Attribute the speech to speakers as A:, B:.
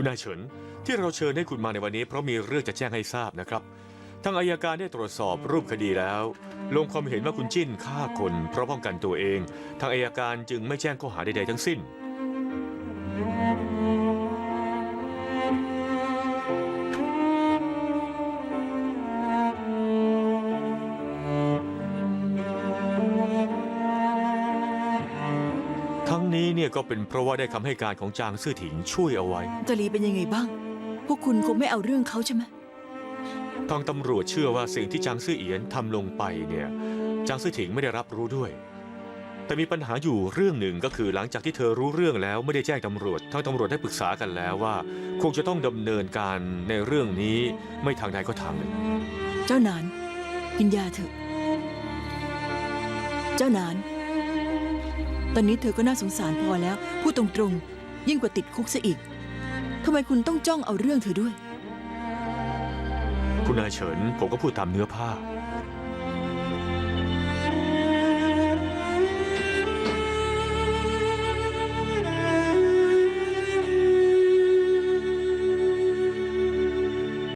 A: คุณนายเฉินที่เราเชิญให้คุณมาในวันนี้เพราะมีเรื่องจะแจ้งให้ทราบนะครับ ทางอายการได้ตรวจสอบรูปคดีแล้ว ลงความเห็นว่าคุณจิ้นฆ่าคนเพราะป้องกันตัวเอง ทางอายการจึงไม่แจ้งข้อหาใดๆทั้งสิ้น ทั้งนี้เนี่ยก็เป็นเพราะว่าได้คำให้การของจางซื่อถิงช่วยเอาไว้
B: จารีเป็นยังไงบ้าง พวกคุณคงไม่เอาเรื่องเขาใช่ไหม
A: ทางตำรวจเชื่อว่าสิ่งที่จางซื่อเอียนทำลงไปเนี่ยจางซื่อถิงไม่ได้รับรู้ด้วย แต่มีปัญหาอยู่เรื่องหนึ่งก็คือหลังจากที่เธอรู้เรื่องแล้วไม่ได้แจ้งตำรวจทางตำรวจได้ปรึกษากันแล้วว่า คงจะต้องดำเนินการในเรื่องนี้ไม่ทางใดก็ทางหนึ่ง
B: เจ้านานกินยาเถอะ เจ้านาน ตอนนี้เธอก็น่าสงสารพอแล้ว พูดตรงๆ ยิ่งกว่าติดคุกซะอีกทำไมคุณต้องจ้องเอาเรื่องเธอด้วย
A: คุณนายเฉินผมก็พูดตามเนื้อผ้า